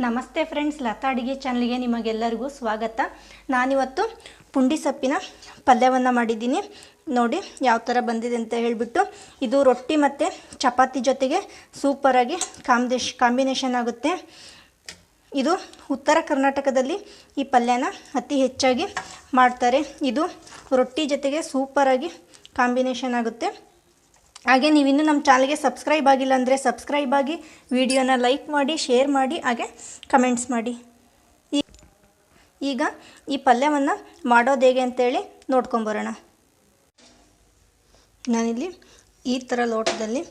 ನಮಸ್ತೆ ಫ್ರೆಂಡ್ಸ್, ಲತಾ ಅಡುಗೆ ಚಾನಲ್ಗೆ ನಿಮಗೆಲ್ಲರಿಗೂ ಸ್ವಾಗತ. ನಾನಿವತ್ತು ಪುಂಡಿ ಸೊಪ್ಪಿನ ಪಲ್ಯವನ್ನು ಮಾಡಿದ್ದೀನಿ. ನೋಡಿ ಯಾವ ಥರ ಬಂದಿದೆ ಅಂತ ಹೇಳಿಬಿಟ್ಟು, ಇದು ರೊಟ್ಟಿ ಮತ್ತು ಚಪಾತಿ ಜೊತೆಗೆ ಸೂಪರಾಗಿ ಕಾಂಬಿನೇಶ್ ಕಾಂಬಿನೇಷನ್ ಆಗುತ್ತೆ. ಇದು ಉತ್ತರ ಕರ್ನಾಟಕದಲ್ಲಿ ಈ ಪಲ್ಯನ ಅತಿ ಹೆಚ್ಚಾಗಿ ಮಾಡ್ತಾರೆ. ಇದು ರೊಟ್ಟಿ ಜೊತೆಗೆ ಸೂಪರಾಗಿ ಕಾಂಬಿನೇಷನ್ ಆಗುತ್ತೆ. ಹಾಗೆ ನೀವಿನ್ನೂ ನಮ್ಮ ಚಾನಲ್ಗೆ ಸಬ್ಸ್ಕ್ರೈಬ್ ಆಗಿಲ್ಲ ಅಂದರೆ ಸಬ್ಸ್ಕ್ರೈಬ್ ಆಗಿ ವಿಡಿಯೋನ ಲೈಕ್ ಮಾಡಿ, ಶೇರ್ ಮಾಡಿ, ಹಾಗೆ ಕಮೆಂಟ್ಸ್ ಮಾಡಿ. ಈಗ ಈ ಪಲ್ಯವನ್ನು ಮಾಡೋದು ಹೇಗೆ ಅಂತೇಳಿ ನೋಡ್ಕೊಂಬರೋಣ ನಾನಿಲ್ಲಿ ಈ ಥರ ಲೋಟದಲ್ಲಿ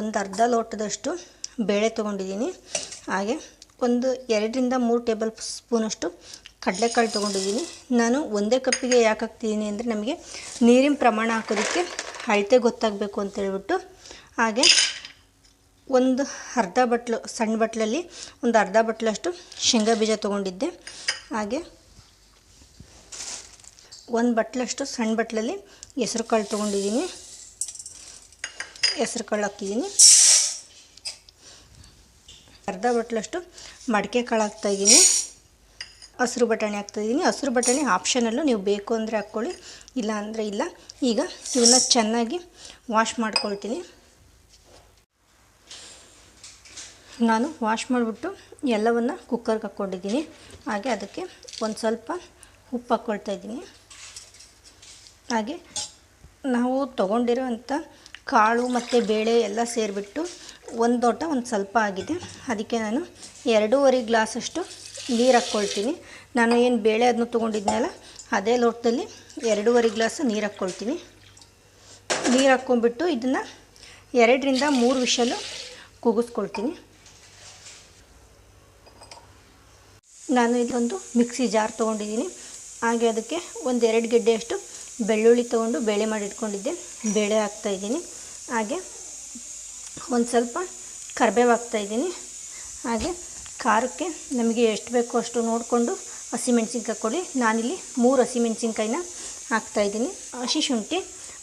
ಒಂದು ಅರ್ಧ ಲೋಟದಷ್ಟು ಬೇಳೆ ತೊಗೊಂಡಿದ್ದೀನಿ. ಹಾಗೆ ಒಂದು ಎರಡರಿಂದ ಮೂರು ಟೇಬಲ್ ಸ್ಪೂನಷ್ಟು ಕಡಲೆಕಾಳು ತೊಗೊಂಡಿದ್ದೀನಿ. ನಾನು ಒಂದೇ ಕಪ್ಪಿಗೆ ಯಾಕೆ ಹಾಕ್ತಿದ್ದೀನಿ ಅಂದರೆ ನಮಗೆ ನೀರಿನ ಪ್ರಮಾಣ ಹಾಕೋದಕ್ಕೆ ಅಳತೆ ಗೊತ್ತಾಗಬೇಕು ಅಂತ ಹೇಳ್ಬಿಟ್ಟು ಹಾಗೆ ಒಂದು ಅರ್ಧ ಬಟ್ಲು, ಸಣ್ಣ ಬಟ್ಲಲ್ಲಿ ಒಂದು ಅರ್ಧ ಬಟ್ಲಷ್ಟು ಶೇಂಗಾ ಬೀಜ ತೊಗೊಂಡಿದ್ದೆ. ಹಾಗೆ ಒಂದು ಬಟ್ಲಷ್ಟು ಸಣ್ಣ ಬಟ್ಲಲ್ಲಿ ಹೆಸ್ರು ಕಾಳು ತೊಗೊಂಡಿದ್ದೀನಿ. ಹೆಸ್ರು ಕಾಳು ಹಾಕಿದ್ದೀನಿ. ಅರ್ಧ ಬಟ್ಲಷ್ಟು ಮಡಿಕೆ ಕಾಳು ಹಾಕ್ತಾಯಿದ್ದೀನಿ ಹಸಿರು ಬಟಾಣಿ ಹಾಕ್ತಾಯಿದ್ದೀನಿ ಹಸಿರು ಬಟಾಣಿ ಆಪ್ಷನಲ್ಲು ನೀವು ಬೇಕು ಅಂದರೆ ಹಾಕ್ಕೊಳ್ಳಿ, ಇಲ್ಲ ಅಂದರೆ ಇಲ್ಲ. ಈಗ ಇವನ್ನ ಚೆನ್ನಾಗಿ ವಾಶ್ ಮಾಡ್ಕೊಳ್ತೀನಿ. ನಾನು ವಾಶ್ ಮಾಡಿಬಿಟ್ಟು ಎಲ್ಲವನ್ನು ಕುಕ್ಕರ್ಗೆ ಹಾಕ್ಕೊಂಡಿದ್ದೀನಿ. ಹಾಗೆ ಅದಕ್ಕೆ ಒಂದು ಸ್ವಲ್ಪ ಉಪ್ಪು ಹಾಕ್ಕೊಳ್ತಾ ಇದ್ದೀನಿ. ಹಾಗೆ ನಾವು ತೊಗೊಂಡಿರೋವಂಥ ಕಾಳು ಮತ್ತು ಬೇಳೆ ಎಲ್ಲ ಸೇರಿಬಿಟ್ಟು ಒಂದು ಲೋಟ ಒಂದು ಸ್ವಲ್ಪ ಆಗಿದೆ. ಅದಕ್ಕೆ ನಾನು ಎರಡೂವರೆ ಗ್ಲಾಸಷ್ಟು ನೀರು ಹಾಕ್ಕೊಳ್ತೀನಿ. ನಾನು ಏನು ಬೇಳೆ ಅದನ್ನು ತೊಗೊಂಡಿದ್ನಲ್ಲ, ಅದೇ ಲೋಟದಲ್ಲಿ ಎರಡೂವರೆ ಗ್ಲಾಸ್ ನೀರು ಹಾಕ್ಕೊಳ್ತೀನಿ. ನೀರು ಹಾಕ್ಕೊಂಡ್ಬಿಟ್ಟು ಇದನ್ನು ಎರಡರಿಂದ ಮೂರು ವಿಷಲು ಕೂಗಿಸ್ಕೊಳ್ತೀನಿ. ನಾನು ಇದೊಂದು ಮಿಕ್ಸಿ ಜಾರ್ ತೊಗೊಂಡಿದ್ದೀನಿ. ಹಾಗೆ ಅದಕ್ಕೆ ಒಂದು ಎರಡು ಗೆಡ್ಡೆಯಷ್ಟು ಬೆಳ್ಳುಳ್ಳಿ ತೊಗೊಂಡು ಬೇಳೆ ಮಾಡಿ ಇಟ್ಕೊಂಡಿದ್ದೆ. ಬೇಳೆ ಹಾಕ್ತಾಯಿದ್ದೀನಿ ಹಾಗೆ ಒಂದು ಸ್ವಲ್ಪ ಕರ್ಬೇವು ಹಾಕ್ತಾಯಿದ್ದೀನಿ ಹಾಗೆ ಖಾರಕ್ಕೆ ನಮಗೆ ಎಷ್ಟು ಬೇಕೋ ಅಷ್ಟು ನೋಡಿಕೊಂಡು ಹಸಿಮೆಣ್ಸಿನ್ಕಾಯಿ ಕೊಡಿ. ನಾನಿಲ್ಲಿ ಮೂರು ಹಸಿಮೆಣ್ಸಿನ್ಕಾಯಿನ ಹಾಕ್ತಾಯಿದ್ದೀನಿ ಹಸಿ ಶುಂಠಿ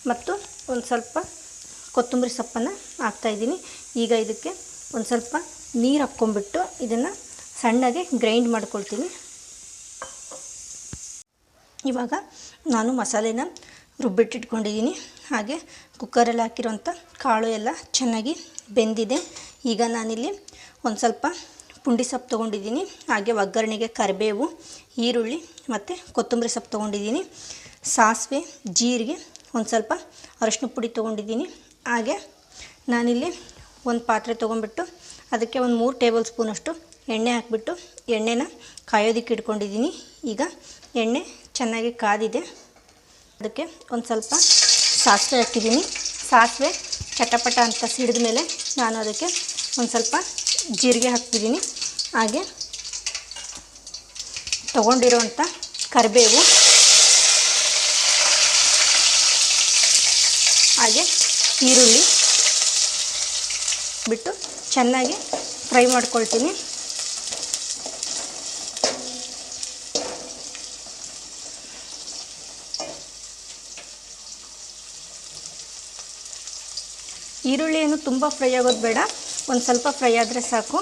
ಮತ್ತು ಒಂದು ಸ್ವಲ್ಪ ಕೊತ್ತಂಬರಿ ಸೊಪ್ಪನ್ನು ಹಾಕ್ತಾಯಿದ್ದೀನಿ ಈಗ ಇದಕ್ಕೆ ಒಂದು ಸ್ವಲ್ಪ ನೀರು ಹಾಕ್ಕೊಂಬಿಟ್ಟು ಇದನ್ನು ಸಣ್ಣಗೆ ಗ್ರೈಂಡ್ ಮಾಡ್ಕೊಳ್ತೀನಿ. ಇವಾಗ ನಾನು ಮಸಾಲೆನ ರುಬ್ಬಿಟ್ಟಿಟ್ಕೊಂಡಿದ್ದೀನಿ. ಹಾಗೆ ಕುಕ್ಕರಲ್ಲಿ ಹಾಕಿರೋಂಥ ಕಾಳು ಎಲ್ಲ ಚೆನ್ನಾಗಿ ಬೆಂದಿದೆ. ಈಗ ನಾನಿಲ್ಲಿ ಒಂದು ಸ್ವಲ್ಪ ಪುಂಡಿ ಸೊಪ್ಪು ತೊಗೊಂಡಿದ್ದೀನಿ, ಹಾಗೆ ಒಗ್ಗರಣೆಗೆ ಕರಿಬೇವು, ಈರುಳ್ಳಿ ಮತ್ತು ಕೊತ್ತಂಬರಿ ಸೊಪ್ಪು ತೊಗೊಂಡಿದ್ದೀನಿ. ಸಾಸಿವೆ, ಜೀರಿಗೆ, ಒಂದು ಸ್ವಲ್ಪ ಅರಶಿನ ಪುಡಿ ತೊಗೊಂಡಿದ್ದೀನಿ. ಹಾಗೆ ನಾನಿಲ್ಲಿ ಒಂದು ಪಾತ್ರೆ ತೊಗೊಂಬಿಟ್ಟು ಅದಕ್ಕೆ ಒಂದು ಮೂರು ಟೇಬಲ್ ಸ್ಪೂನಷ್ಟು ಎಣ್ಣೆ ಹಾಕ್ಬಿಟ್ಟು ಎಣ್ಣೆನ ಕಾಯೋದಕ್ಕೆ ಇಟ್ಕೊಂಡಿದ್ದೀನಿ. ಈಗ ಎಣ್ಣೆ ಚೆನ್ನಾಗಿ ಕಾದಿದೆ. ಅದಕ್ಕೆ ಒಂದು ಸ್ವಲ್ಪ ಸಾಸಿವೆ ಹಾಕಿದ್ದೀನಿ ಸಾಸಿವೆ ಚಟಪಟ ಅಂತ ಸಿಡಿದ ಮೇಲೆ ನಾನು ಅದಕ್ಕೆ ಒಂದು ಸ್ವಲ್ಪ ಜೀರಿಗೆ ಹಾಕ್ತಿದ್ದೀನಿ. ಹಾಗೆ ತೊಗೊಂಡಿರೋವಂಥ ಕರಿಬೇವು. ಹಾಗೆ ಈರುಳ್ಳಿ ಬಿಟ್ಟು ಚೆನ್ನಾಗಿ ಫ್ರೈ ಮಾಡ್ಕೊಳ್ತೀನಿ. ಈರುಳ್ಳಿಯನ್ನು ತುಂಬ ಫ್ರೈ ಆಗೋದು ಬೇಡ. ಒಂದು ಸ್ವಲ್ಪ ಫ್ರೈ ಆದರೆ ಸಾಕು.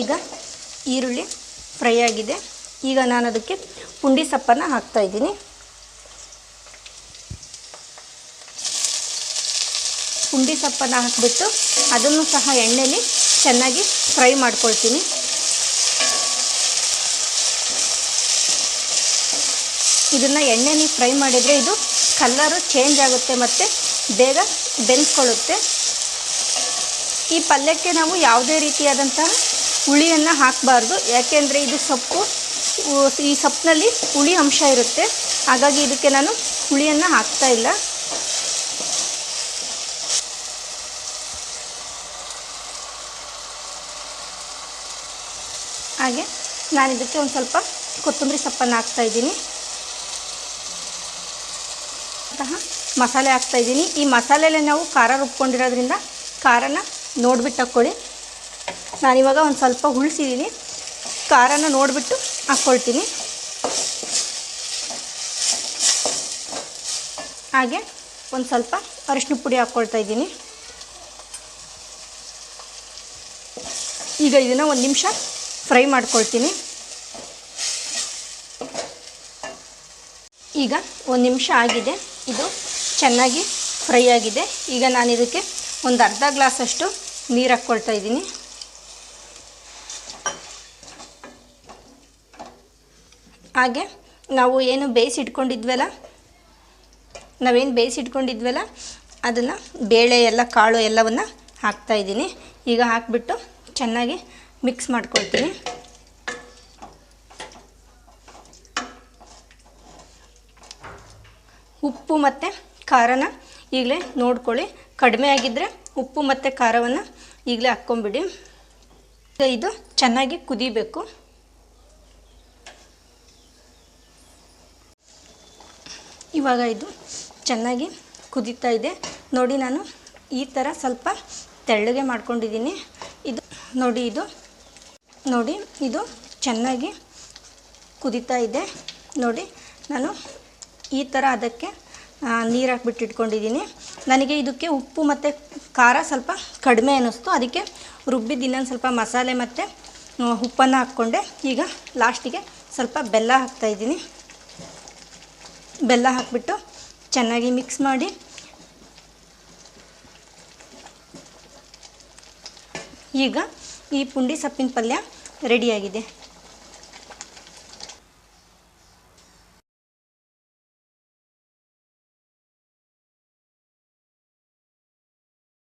ಈಗ ಈರುಳ್ಳಿ ಫ್ರೈ ಆಗಿದೆ. ಈಗ ನಾನು ಅದಕ್ಕೆ ಪುಂಡಿ ಸೊಪ್ಪನ್ನು ಹಾಕ್ತಾಯಿದ್ದೀನಿ ಪುಂಡಿ ಸೊಪ್ಪನ್ನು ಹಾಕಿಬಿಟ್ಟು ಅದನ್ನು ಸಹ ಎಣ್ಣೆಯಲ್ಲಿ ಚೆನ್ನಾಗಿ ಫ್ರೈ ಮಾಡ್ಕೊಳ್ತೀನಿ. ಇದನ್ನು ಎಣ್ಣೆಲಿ ಫ್ರೈ ಮಾಡಿದರೆ ಇದು ಕಲ್ಲರು ಚೇಂಜ್ ಆಗುತ್ತೆ ಮತ್ತು ಬೇಗ ಬೆಂದ್ಕೊಳ್ಳುತ್ತೆ. ಈ ಪಲ್ಯಕ್ಕೆ ನಾವು ಯಾವುದೇ ರೀತಿಯಾದಂತಹ ಹುಳಿಯನ್ನು ಹಾಕಬಾರ್ದು. ಯಾಕೆಂದರೆ ಇದು ಸೊಪ್ಪು ಈ ಸೊಪ್ಪಿನಲ್ಲಿ ಹುಳಿ ಅಂಶ ಇರುತ್ತೆ. ಹಾಗಾಗಿ ಇದಕ್ಕೆ ನಾನು ಹುಳಿಯನ್ನು ಹಾಕ್ತಾ ಇಲ್ಲ. ಹಾಗೆ ನಾನು ಇದಕ್ಕೆ ಒಂದು ಸ್ವಲ್ಪ ಕೊತ್ತಂಬರಿ ಸೊಪ್ಪನ್ನು ಹಾಕ್ತಾ ಇದ್ದೀನಿ ಮಸಾಲೆ ಹಾಕ್ತಾಯಿದ್ದೀನಿ ಈ ಮಸಾಲೆಲೆ ನಾವು ಖಾರ ರುಬ್ಕೊಂಡಿರೋದ್ರಿಂದ ಖಾರನ ನೋಡಿಬಿಟ್ಟು ಹಾಕ್ಕೊಳ್ಳಿ. ನಾನಿವಾಗ ಒಂದು ಸ್ವಲ್ಪ ಉಳಿಸಿದ್ದೀನಿ ಖಾರನ ನೋಡಿಬಿಟ್ಟು ಹಾಕ್ಕೊಳ್ತೀನಿ. ಹಾಗೆ ಒಂದು ಸ್ವಲ್ಪ ಅರಿಶಿನ ಪುಡಿ ಹಾಕ್ಕೊಳ್ತಾ ಇದ್ದೀನಿ. ಈಗ ಇದನ್ನು ಒಂದು ನಿಮಿಷ ಫ್ರೈ ಮಾಡ್ಕೊಳ್ತೀನಿ. ಈಗ ಒಂದು ನಿಮಿಷ ಆಗಿದೆ. ಇದು ಚೆನ್ನಾಗಿ ಫ್ರೈ ಆಗಿದೆ. ಈಗ ನಾನು ಇದಕ್ಕೆ ಒಂದು ಅರ್ಧ ಗ್ಲಾಸಷ್ಟು ನೀರು ಹಾಕ್ಕೊಳ್ತಾ ಇದ್ದೀನಿ. ಹಾಗೆ ನಾವು ಏನು ಬೇಯಿಸಿಟ್ಕೊಂಡಿದ್ವಲ್ಲ ನಾವೇನು ಬೇಯಿಸಿಟ್ಕೊಂಡಿದ್ವಲ್ಲ ಅದನ್ನು ಬೇಳೆ ಎಲ್ಲ, ಕಾಳು ಎಲ್ಲವನ್ನು ಹಾಕ್ತಾಯಿದ್ದೀನಿ ಈಗ ಹಾಕಿಬಿಟ್ಟು ಚೆನ್ನಾಗಿ ಮಿಕ್ಸ್ ಮಾಡ್ಕೊಳ್ತೀನಿ. ಉಪ್ಪು ಮತ್ತು ಖಾರನ ಈಗಲೇ ನೋಡ್ಕೊಳ್ಳಿ. ಕಡಿಮೆ ಆಗಿದ್ದರೆ ಉಪ್ಪು ಮತ್ತು ಖಾರವನ್ನು ಈಗಲೇ ಹಾಕ್ಕೊಂಬಿಡಿ. ಇದು ಚೆನ್ನಾಗಿ ಕುದಿಬೇಕು. ಇವಾಗ ಇದು ಚೆನ್ನಾಗಿ ಕುದೀತಾ ಇದೆ. ನೋಡಿ ನಾನು ಈ ಥರ ಸ್ವಲ್ಪ ತೆಳ್ಳಗೆ ಮಾಡ್ಕೊಂಡಿದ್ದೀನಿ. ಇದು ನೋಡಿ ಇದು. ನೋಡಿ ಇದು ಚೆನ್ನಾಗಿ ಕುದೀತಾ ಇದೆ. ನೋಡಿ ನಾನು ಈ ಥರ ಅದಕ್ಕೆ ನೀರು ಹಾಕ್ಬಿಟ್ಟು ಇಟ್ಕೊಂಡಿದ್ದೀನಿ ನನಗೆ ಇದಕ್ಕೆ ಉಪ್ಪು ಮತ್ತು ಖಾರ ಸ್ವಲ್ಪ ಕಡಿಮೆ ಅನ್ನಿಸ್ತು. ಅದಕ್ಕೆ ರುಬ್ಬಿದ್ದು ಇನ್ನೊಂದು ಸ್ವಲ್ಪ ಮಸಾಲೆ ಮತ್ತು ಉಪ್ಪನ್ನು ಹಾಕ್ಕೊಂಡೆ. ಈಗ ಲಾಸ್ಟಿಗೆ ಸ್ವಲ್ಪ ಬೆಲ್ಲ ಹಾಕ್ತಾಯಿದ್ದೀನಿ ಬೆಲ್ಲ ಹಾಕಿಬಿಟ್ಟು ಚೆನ್ನಾಗಿ ಮಿಕ್ಸ್ ಮಾಡಿ, ಈಗ ಈ ಪುಂಡಿ ಸೊಪ್ಪಿನ ಪಲ್ಯ ರೆಡಿಯಾಗಿದೆ